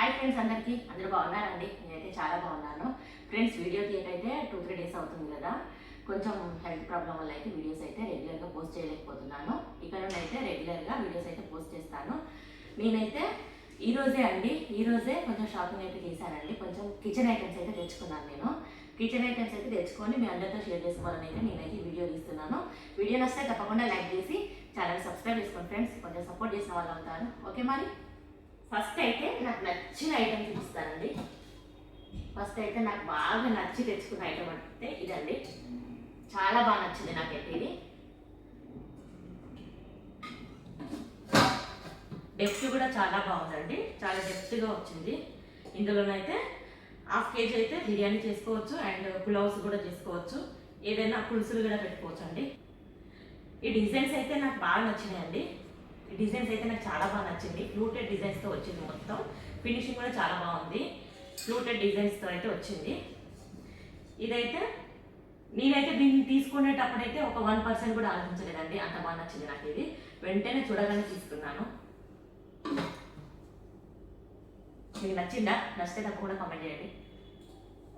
Hi friends అందరికీ. అందరూ బాగున్నారండి? నేనైతే చాలా బాగున్నాను. ఫ్రెండ్స్ వీడియో అయితే టూ త్రీ డేస్ అవుతుంది కదా. కొంచెం హెల్త్ ప్రాబ్లం వల్ల అయితే వీడియోస్ అయితే రెగ్యులర్గా పోస్ట్ చేయలేకపోతున్నాను. ఇక్కడ నుండి అయితే రెగ్యులర్గా వీడియోస్ అయితే పోస్ట్ చేస్తాను. నేనైతే ఈరోజే అండి ఈరోజే కొంచెం షాపింగ్ అయితే చేశానండి. కొంచెం కిచెన్ ఐటమ్స్ అయితే తెచ్చుకున్నాను నేను. కిచెన్ ఐటమ్స్ అయితే తెచ్చుకొని మీ అందరితో షేర్ చేసుకోవాలని అయితే నేనైతే ఈ వీడియో తీస్తున్నాను. వీడియో నచ్చితే తప్పకుండా లైక్ చేసి ఛానల్ సబ్స్క్రైబ్ చేసుకోండి ఫ్రెండ్స్ కొంచెం సపోర్ట్ చేసిన వాళ్ళు అవుతారు. ఓకే మరి? ఫస్ట్ అయితే నాకు నచ్చిన ఐటమ్ చూపిస్తానండి. ఫస్ట్ అయితే నాకు బాగా నచ్చి తెచ్చుకున్న ఐటమ్ అంటే ఇదండి. చాలా బాగా నచ్చింది నాకైతే ఇది. డెప్త్ కూడా చాలా బాగుందండి. చాలా డెప్త్గా వచ్చింది. ఇందులోనైతే హాఫ్ కేజీ అయితే బిర్యానీ చేసుకోవచ్చు అండ్ పులావ్స్ కూడా చేసుకోవచ్చు. ఏదైనా పులుసులు కూడా పెట్టుకోవచ్చు అండి ఈ డిజైన్స్ అయితే నాకు బాగా నచ్చినాయండి. ఈ డిజైన్స్ అయితే నాకు చాలా బాగా నచ్చింది. ఫ్లూటెడ్ డిజైన్స్తో వచ్చింది మొత్తం. ఫినిషింగ్ కూడా చాలా బాగుంది. ఫ్లూటెడ్ డిజైన్స్తో అయితే వచ్చింది. ఇదైతే నేనైతే దీన్ని తీసుకునేటప్పుడైతే ఒక వన్ పర్సెంట్ కూడా ఆలోచించలేదండి. అంత బాగా నచ్చింది నాకు ఇది. వెంటనే చూడగానే తీసుకున్నాను. మీకు నచ్చిందా? నచ్చితే తప్పకుండా కామెంట్ చేయండి.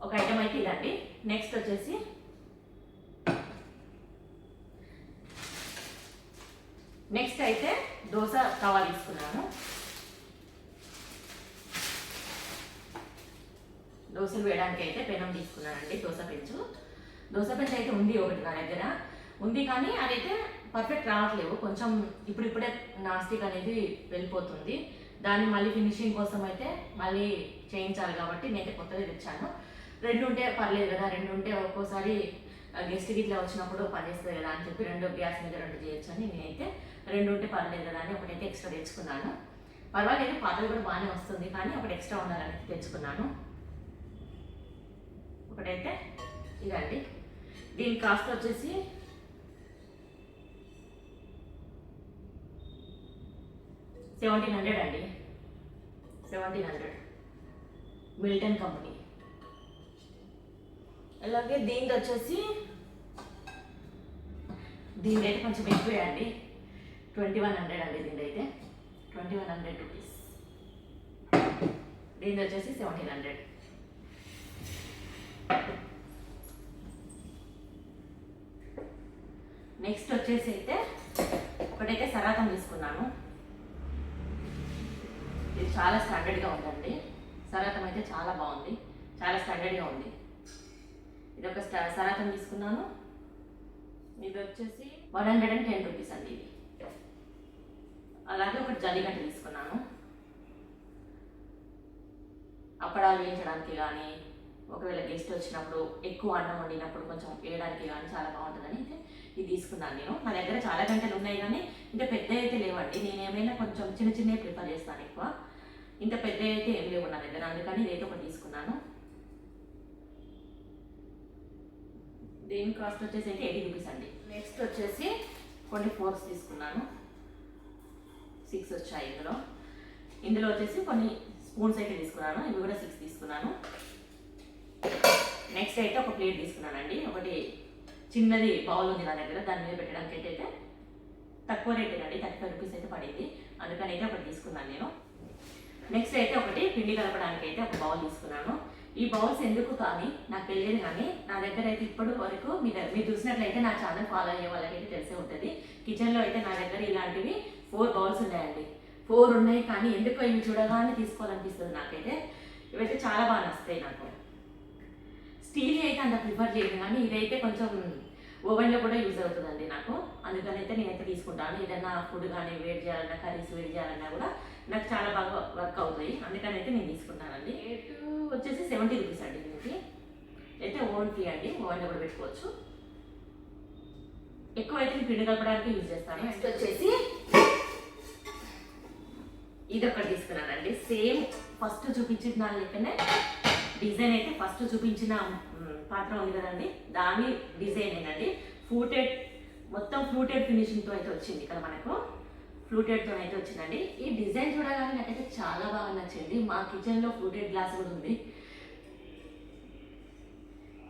ఒక ఐటమ్ అయితే ఇదండి. నెక్స్ట్ వచ్చేసి నెక్స్ట్ అయితే దోశ తవా తీసుకున్నాను దోశలు వేయడానికి అయితే పెనం తీసుకున్నానండి దోశ పెంచు. దోశ పెంచు అయితే ఉంది ఒకటి నా దగ్గర. ఉంది కానీ అదైతే పర్ఫెక్ట్ రావట్లేవు. కొంచెం ఇప్పుడిప్పుడే నాస్టిక్ అనేది వెళ్ళిపోతుంది. దాన్ని మళ్ళీ ఫినిషింగ్ కోసం అయితే మళ్ళీ చేయించాలి కాబట్టి నేనైతే కొత్తది తెచ్చాను. రెండు ఉంటే పర్లేదు కదా రెండు ఉంటే ఒక్కోసారి గెస్ట్ గిట్లా వచ్చినప్పుడు పనిచేస్తుంది కదా అని చెప్పి రెండు గ్యాస్ మీద రెండు చేయొచ్చు అని నేనైతే రెండు ఉంటే పర్లేదు కదా అని ఒకటైతే ఎక్స్ట్రా తెచ్చుకున్నాను. పర్వాలేదు పాతది కూడా బాగానే వస్తుంది కానీ ఒకటి ఎక్స్ట్రా ఉండాలని తెచ్చుకున్నాను. ఒకటైతే ఇదండి. దీని కాస్ట్ వచ్చేసి సెవెంటీన్ హండ్రెడ్ అండి. Seventeen hundred Milton company. అలాగే దీనికి వచ్చేసి దీని రేట్ కొంచెం ఎక్కువే అండి. ట్వంటీ వన్ హండ్రెడ్ అండి దీని అయితే ట్వంటీ వన్ హండ్రెడ్ రూపీస్ దీని వచ్చేసి సెవెంటీన్ హండ్రెడ్ నెక్స్ట్ వచ్చేసి అయితే ఒకటైతే సరాతం తీసుకున్నాను. ఇది చాలా స్టాండర్డ్గా ఉందండి. సరాతం అయితే చాలా బాగుంది. చాలా స్టాండర్డ్గా ఉంది. ఇది ఒక సరాతం తీసుకున్నాను. ఇది వచ్చేసి one hundred and ten rupees అండి ఇది. అలాగే ఒకటి జల్లిగంట తీసుకున్నాను. అప్పడాలు వేయించడానికి కానీ ఒకవేళ గెస్ట్ వచ్చినప్పుడు ఎక్కువ అన్నం వండినప్పుడు కొంచెం వేయడానికి కానీ చాలా బాగుంటుందని అయితే ఇది తీసుకున్నాను నేను. నా దగ్గర చాలా గంటలు ఉన్నాయి కానీ ఇంత పెద్ద అయితే లేవండి. నేను ఏమైనా కొంచెం చిన్న చిన్నవి ప్రిఫర్ చేస్తాను ఎక్కువ. ఇంత పెద్ద అయితే ఏం లేవు నా దగ్గర. అందుకని ఇదైతే ఒకటి తీసుకున్నాను. దీని కాస్ట్ వచ్చేసి అయితే ఎయిటీ రూపీస్ అండి. నెక్స్ట్ వచ్చేసి కొన్ని ఫోర్స్ తీసుకున్నాను. సిక్స్ వచ్చాయి ఇందులో. ఇందులో వచ్చేసి కొన్ని స్పూన్స్ అయితే తీసుకున్నాను. ఇవి కూడా సిక్స్ తీసుకున్నాను. నెక్స్ట్ అయితే ఒక ప్లేట్ తీసుకున్నానండి. ఒకటి చిన్నది బౌల్ ఉంది నా దగ్గర. దాని మీద పెట్టడానికి అయితే తక్కువ రేట్ అండి. థర్టీ ఫైవ్ రూపీస్ అయితే పడింది. అందుకని అయితే ఒకటి తీసుకున్నాను నేను. నెక్స్ట్ అయితే ఒకటి పిండి కలపడానికి అయితే ఒక బౌల్ తీసుకున్నాను. ఈ బౌల్స్ ఎందుకు కానీ నాకు తెలియదు కానీ నా దగ్గర అయితే ఇప్పటి వరకు మీరు మీరు చూసినట్లయితే నా ఛానల్ ఫాలో అయ్యే వాళ్ళకైతే తెలిసే ఉంటుంది. కిచెన్లో అయితే నా దగ్గర ఇలాంటివి ఫోర్ బౌల్స్ ఉన్నాయండి. ఫోర్ ఉన్నాయి కానీ ఎందుకో ఇవి చూడగానే తీసుకోవాలనిపిస్తుంది నాకైతే. ఇవైతే చాలా బాగా నస్తాయి నాకు. స్టీల్ అయితే అంత ప్రిఫర్ చేయను కానీ ఇదైతే కొంచెం ఓవెన్లో కూడా యూజ్ అవుతుందండి నాకు. అందుకని అయితే నేనైతే తీసుకుంటాను. ఏదైనా ఫుడ్ కానీ వేడి చేయాలన్నా కర్రీస్ వేడి చేయాలన్నా కూడా నాకు చాలా బాగా వర్క్ అవుతాయి. అందుకని అయితే నేను తీసుకుంటానండి. రేట్? వచ్చేసి సెవెంటీ రూపీస్ అండి దీనికి. అయితే ఓవెన్ ఫ్రీ అండి. ఓవెన్లో కూడా పెట్టుకోవచ్చు. ఎక్కువ అయితే నేను పిండి కలపడానికి యూజ్ చేస్తాను. నెక్స్ట్ వచ్చేసి ఇది ఒకటి తీసుకున్నానండి. సేమ్ ఫస్ట్ చూపించిన దాని లెక్కనే డిజైన్ అయితే ఫస్ట్ చూపించిన పాత్ర ఉంది కదండి. దాని డిజైన్ ఏంటండి ఫ్లూటెడ్ మొత్తం ఫ్లూటెడ్ ఫినిషింగ్తో అయితే వచ్చింది ఇక్కడ మనకు. ఫ్లూటెడ్తో అయితే వచ్చిందండి. ఈ డిజైన్ చూడగానే నాకైతే చాలా బాగా నచ్చింది. మా కిచెన్లో ఫ్లూటెడ్ గ్లాస్ కూడా ఉంది.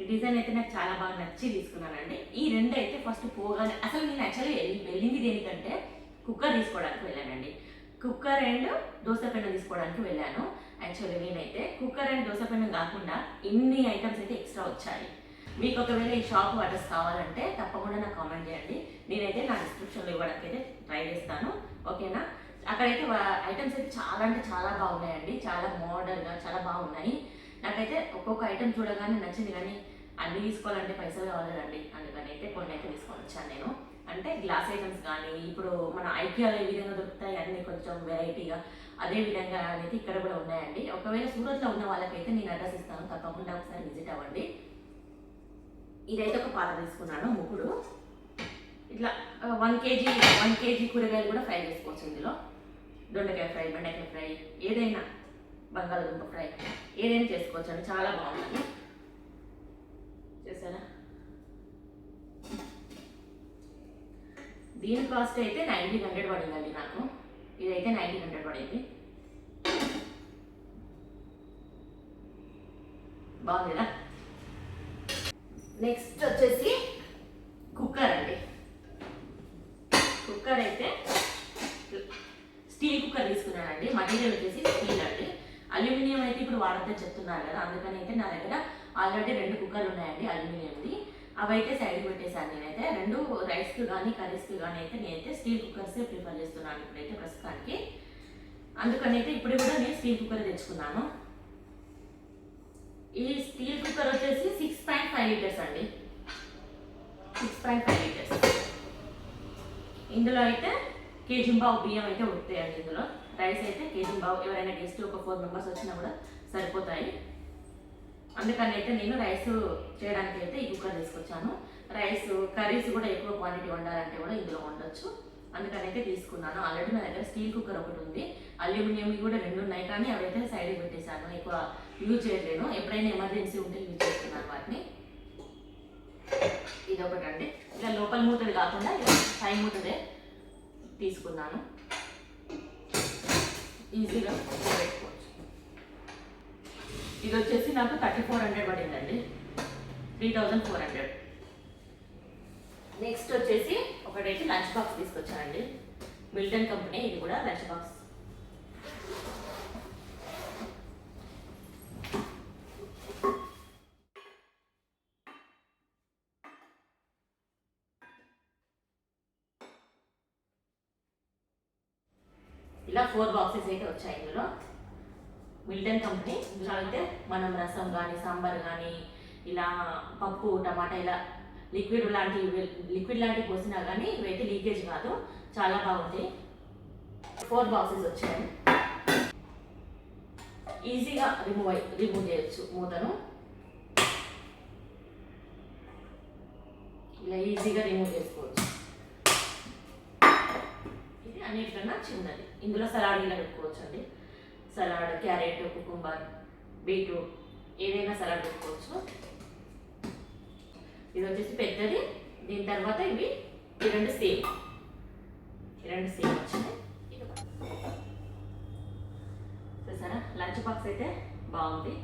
ఈ డిజైన్ అయితే నాకు చాలా బాగా నచ్చి తీసుకున్నానండి. ఈ రెండు అయితే ఫస్ట్ పోగానే అసలు నేను యాక్చువల్లీ వెళ్ళింది దేనికంటే కుక్కర్ తీసుకోవడానికి వెళ్ళానండి. కుక్కర్ అండ్ దోశ పెన్ను తీసుకోవడానికి వెళ్ళాను. యాక్చువల్లీ నేనైతే కుక్కర్ అండ్ దోశ పెనం కాకుండా ఇన్ని ఐటమ్స్ అయితే ఎక్స్ట్రా వచ్చాయి. మీకు ఒకవేళ ఈ షాప్ అడ్రస్ కావాలంటే తప్పకుండా నాకు కామెంట్ చేయండి. నేనైతే నా డిస్క్రిప్షన్లో ఇవ్వడానికి అయితే ట్రై చేస్తాను. ఓకేనా అక్కడైతే ఐటమ్స్ అయితే చాలా అంటే చాలా బాగున్నాయండి. చాలా మోడర్న్గా చాలా బాగున్నాయి. నాకైతే ఒక్కొక్క ఐటమ్ చూడగానే నచ్చింది కానీ అన్నీ తీసుకోవాలంటే పైసలు కావాలి కదండి అందుకని అయితే కొన్ని అయితే తీసుకొని వచ్చాను నేను. అంటే గ్లాస్ ఐటమ్స్ కానీ ఇప్పుడు మన ఐక్యాలు ఏ విధంగా దొరుకుతాయి అన్ని కొంచెం వెరైటీగా అదే విధంగా అనేది ఇక్కడ కూడా ఉన్నాయండి. ఒకవేళ సూరత్లో ఉన్న వాళ్ళకైతే నేను అడ్రస్ ఇస్తాను. తప్పకుండా ఒకసారి విజిట్ అవ్వండి. ఇదైతే ఒక పాత్ర తీసుకున్నాను ముగ్గుడు ఇట్లా వన్ కేజీ వన్ కేజీ కూరగాయలు కూడా ఫ్రై చేసుకోవచ్చు ఇందులో. దొండకాయ ఫ్రై బెండకాయ ఫ్రై ఏదైనా బంగాళదుంప ఫ్రై ఏదైనా చేసుకోవచ్చు అండి. చాలా బాగుంటుంది. చూసారా దీని కాస్ట్ అయితే నైన్టీన్ హండ్రెడ్ పడిందండి నాకు. ఇదైతే నైన్టీన్ హండ్రెడ్ పడింది. బాగుంది? కదా నెక్స్ట్ వచ్చేసి కుక్కర్ అండి. కుక్కర్ అయితే స్టీల్ కుక్కర్ తీసుకున్నానండి. మటీరియల్ వచ్చేసి స్టీల్ అండి. అల్యూమినియం అయితే ఇప్పుడు వాడద్దని చెప్తున్నారు కదా అందుకని అయితే నా దగ్గర ఆల్రెడీ రెండు కుక్కర్లు ఉన్నాయండి అల్యూమినియంది అవైతే సైడ్ పెట్టేశాను నేనైతే. రెండు రైస్కి కానీ కర్రీస్కి కానీ అయితే నేనైతే స్టీల్ కుక్కర్స్ ప్రిఫర్ చేస్తున్నాను ఇప్పుడైతే ప్రస్తుతానికి. అందుకని అయితే ఇప్పుడు కూడా నేను స్టీల్ కుక్కర్ తెచ్చుకున్నాను. ఈ స్టీల్ కుక్కర్ వచ్చేసి సిక్స్ పాయింట్ ఫైవ్ లీటర్స్ అండి. సిక్స్ పాయింట్ ఫైవ్ లీటర్స్ ఇందులో అయితే కేజీ బావు బియ్యం అయితే ఉంటాయండి ఇందులో. రైస్ అయితే కేజీ బావు ఎవరైనా గెస్ట్ ఒక ఫోర్ మెంబర్స్ వచ్చినా కూడా సరిపోతాయి. అందుకని అయితే నేను రైస్ చేయడానికి అయితే ఈ కుక్కర్ తీసుకొచ్చాను. రైస్ కర్రీస్ కూడా ఎక్కువ క్వాంటిటీ వండాలంటే కూడా ఇందులో వండొచ్చు. అందుకని అయితే తీసుకున్నాను. ఆల్రెడీ నా దగ్గర స్టీల్ కుక్కర్ ఒకటి ఉంది. అల్యూమినియం కూడా రెండు ఉన్నాయి కానీ అవైతే సైడ్ పెట్టేశాను. ఎక్కువ యూజ్ చేయలేను ఎప్పుడైనా ఎమర్జెన్సీ ఉంటే యూజ్ చేస్తున్నాను వాటిని. ఇది ఒకటి అండి. ఇలా లోపల మూతది కాకుండా ఇలా పై మూతదే తీసుకున్నాను. ఈజీగా పెట్టుకో ఇది వచ్చేసి నాకు థర్టీ ఫోర్ హండ్రెడ్ పడిందండి. Three thousand four hundred. Next వచ్చేసి ఒకటైతే లంచ్ బాక్స్ తీసుకొచ్చానండి. మిల్టన్ కంపెనీ ఇది కూడా లంచ్ బాక్స్. ఇలా ఫోర్ బాక్సెస్ అయితే వచ్చాయి ఇందులో. మిల్టన్ కంపెనీ ఇందులో అయితే మనం రసం కానీ సాంబార్ కానీ ఇలా పప్పు టమాటా ఇలా లిక్విడ్ లాంటి లిక్విడ్ లాంటివి పోసినా కానీ ఇవైతే లీకేజ్ కాదు. చాలా బాగుంది ఫోర్ బాక్సెస్ వచ్చాయి. ఈజీగా రిమూవ్ అయి రిమూవ్ చేయొచ్చు మూతను. ఇలా ఈజీగా రిమూవ్ చేసుకోవచ్చు. ఇది అన్నిటికన్నా చిన్నది. ఇందులో సలాడ్ ఇలా పెట్టుకోవచ్చు అండి సలాడ్ క్యారెట్ కుకుంబర్ బీట్రూట్ ఏదైనా సలాడ్ పెట్టుకోవచ్చు. ఇది వచ్చేసి పెద్దది. దీని తర్వాత ఇవి రెండు సేమ్. ఈ రెండు సేమ్ వచ్చినాయి సరే చూసారా? లంచ్ బాక్స్ అయితే బాగుంది.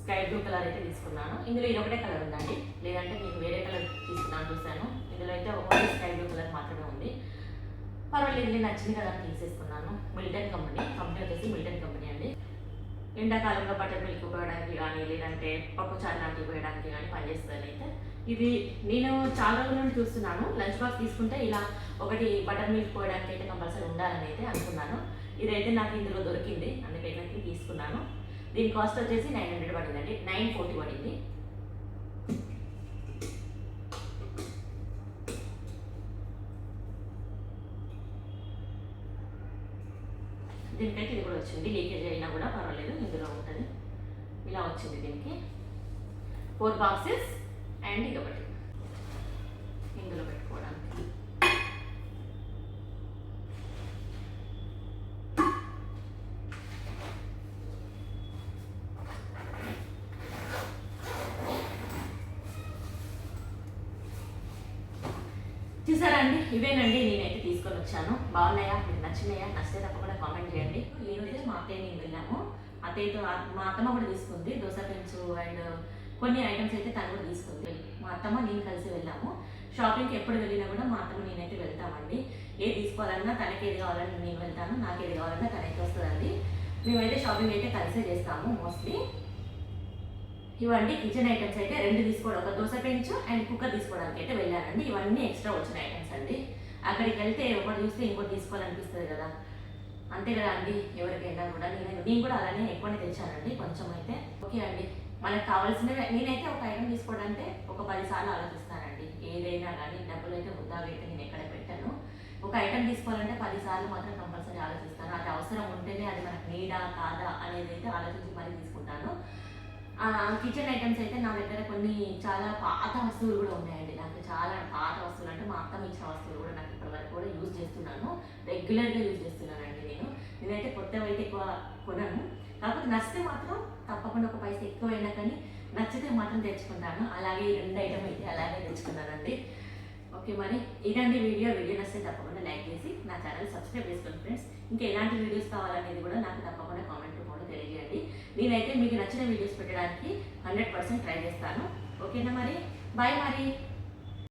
స్కై బ్లూ కలర్ అయితే తీసుకున్నాను. ఇందులో ఇది ఒకటే కలర్ ఉందండి. లేదంటే నేను వేరే కలర్ తీసుకున్నాను చూసాను ఇందులో అయితే ఓన్లీ స్కై బ్లూ కలర్ మాత్రమే ఉంది. పర్వాలేదు నేను నచ్చింది కదా తీసేసుకున్నాను. మిల్టన్ కంపెనీ కంపెనీ వచ్చేసి మిల్టన్ కంపెనీ అండి. ఎండాకాలంలో బటర్ మిల్క్ ఉపయోగడానికి కానీ లేదంటే పప్పు చారు లాంటివి పోయడానికి కానీ పనిచేస్తుంది అయితే. ఇది నేను చాలా రోజుల నుండి చూస్తున్నాను. లంచ్ బాక్స్ తీసుకుంటే ఇలా ఒకటి బటర్ మిల్క్ పోయడానికి అయితే కంపల్సరీ ఉండాలని అయితే అనుకున్నాను. ఇదైతే నాకు ఇందులో దొరికింది. అందుకైతే తీసుకున్నాను. దీని కాస్ట్ వచ్చేసి నైన్ హండ్రెడ్ పడిందండి. నైన్ ఫోర్టీ పడింది. వచ్చింది. లీకేజ్ అయినా కూడా పర్వాలేదు ఇందులో ఉంటుంది. ఇలా వచ్చింది దీనికి. ఫోర్ బాక్సెస్ అండ్ ఇది ఒకటి. ఇందులో పెట్టుకోవడానికి. చూసారా అండి? ఇవేనండి నేనైతే తీసుకొని వచ్చాను. బాగున్నాయా? మీకు నచ్చినాయా? నచ్చితే తప్పకుండా కామెంట్ చేయండి ఈ రోజు మా అత్తయ్య నేను వెళ్ళాము. అత్తయ్యతో మా అత్తమ్మ కూడా తీసుకుంది. దోశ పెంచు అండ్ కొన్ని ఐటమ్స్ అయితే తను కూడా తీసుకుంది. మా అత్తమ్మ నేను కలిసి వెళ్ళాము. షాపింగ్కి ఎప్పుడు వెళ్ళినా కూడా మా అత్తమ్మ నేనైతే వెళ్తామండి. ఏది తీసుకోవాలన్నా తనకి ఏది కావాలన్నా నేను వెళ్తాను. నాకు ఏది కావాలన్నా తనైతే వస్తుందండి. మేమైతే షాపింగ్ అయితే కలిసే చేస్తాము మోస్ట్లీ ఇవన్నీ కిచెన్ ఐటమ్స్ అయితే రెండు తీసుకోవడం. ఒక దోశ పెంచు అండ్ కుక్కర్ తీసుకోవడానికి అయితే వెళ్ళానండి. ఇవన్నీ ఎక్స్ట్రా వచ్చిన ఐటమ్స్ అండి. అక్కడికి వెళ్తే ఒకటి చూస్తే ఇంకోటి తీసుకోవాలనిపిస్తుంది కదా. అంతే కదా అండి ఎవరికైనా కూడా. నేను నేను కూడా అలానే ఎక్కువనే తెచ్చానండి కొంచెం అయితే ఓకే అండి మనకు కావాల్సినవి నేనైతే ఒక ఐటమ్ తీసుకోవడానికి ఒక పది సార్లు ఆలోచిస్తానండి. ఏదైనా కానీ డబ్బులు అయితే వృధాగా అయితే నేను ఎక్కడ పెట్టాను. ఒక ఐటమ్ తీసుకోవాలంటే పది సార్లు మాత్రం కంపల్సరీ ఆలోచిస్తాను. అది అవసరం ఉంటేనే అది మనకు నీడా కాదా అనేది అయితే ఆలోచించి మరీ తీసుకుంటాను. కిచెన్ ఐటమ్స్ అయితే నా దగ్గర కొన్ని చాలా పాత వస్తువులు కూడా ఉన్నాయండి. నాకు చాలా పాత వస్తువులు అంటే మా అత్తమ్మ ఇచ్చిన వస్తువులు కూడా వరకు కూడా యూజ్ చేస్తున్నాను. రెగ్యులర్గా యూజ్ చేస్తున్నానండి నేను. నేనైతే కొత్తవి అయితే ఎక్కువ కొనను. కాకపోతే నచ్చితే మాత్రం తప్పకుండా ఒక పైస ఎక్కువైనా కానీ నచ్చితే మాత్రం తెచ్చుకుంటాను. అలాగే రెండు ఐటమ్ అయితే అలాగే తెచ్చుకున్నానండి. ఓకే మరి ఇదండి వీడియో. వీడియో నచ్చితే తప్పకుండా లైక్ చేసి నా ఛానల్ సబ్స్క్రైబ్ చేసుకోండి ఫ్రెండ్స్. ఇంకా ఎలాంటి వీడియోస్ కావాలనేది కూడా నాకు తప్పకుండా కామెంట్ రూపంలో తెలియజేయండి. నేనైతే మీకు నచ్చిన వీడియోస్ పెట్టడానికి హండ్రెడ్ పర్సెంట్ ట్రై చేస్తాను. ఓకేనా మరి? బాయ్ మరి.